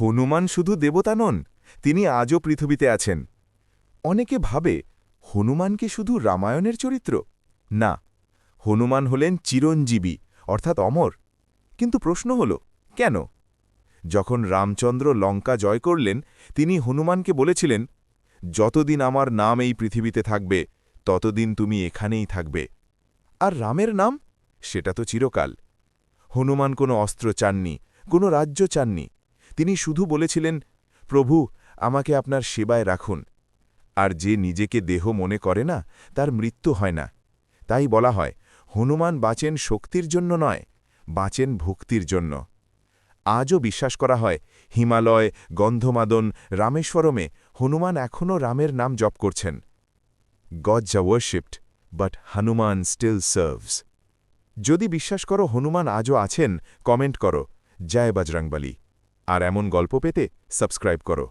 হনুমান শুধু দেবতা নন, তিনি আজও পৃথিবীতে আছেন। অনেকে ভাবে, হনুমান কি শুধু রামায়ণের চরিত্র? না, হনুমান হলেন চিরঞ্জীবী, অর্থাৎ অমর। কিন্তু প্রশ্ন হল, কেন? যখন রামচন্দ্র লঙ্কা জয় করলেন, তিনি হনুমানকে বলেছিলেন, যতদিন আমার নাম এই পৃথিবীতে থাকবে, ততদিন তুমি এখানেই থাকবে। আর রামের নাম? সেটা তো চিরকাল। হনুমান কোনো অস্ত্র চাননি, কোনো রাজ্য চাননি। তিনি শুধু বলেছিলেন, প্রভু, আমাকে আপনার সেবায় রাখুন। আর যে নিজেকে দেহ মনে করে না, তার মৃত্যু হয় না। তাই বলা হয়, হনুমান বাঁচেন শক্তির জন্য নয়, বাঁচেন ভক্তির জন্য। আজও বিশ্বাস করা হয়, হিমালয়, গন্ধমাদন, রামেশ্বরমে হনুমান এখনও রামের নাম জপ করছেন। গজ যা worshipped but Hanuman still serves যদি বিশ্বাস করো হনুমান আজও আছেন কমেন্ট করো। জয় বজরংবলী। আর এমন গল্প পেতে সাবস্ক্রাইব করো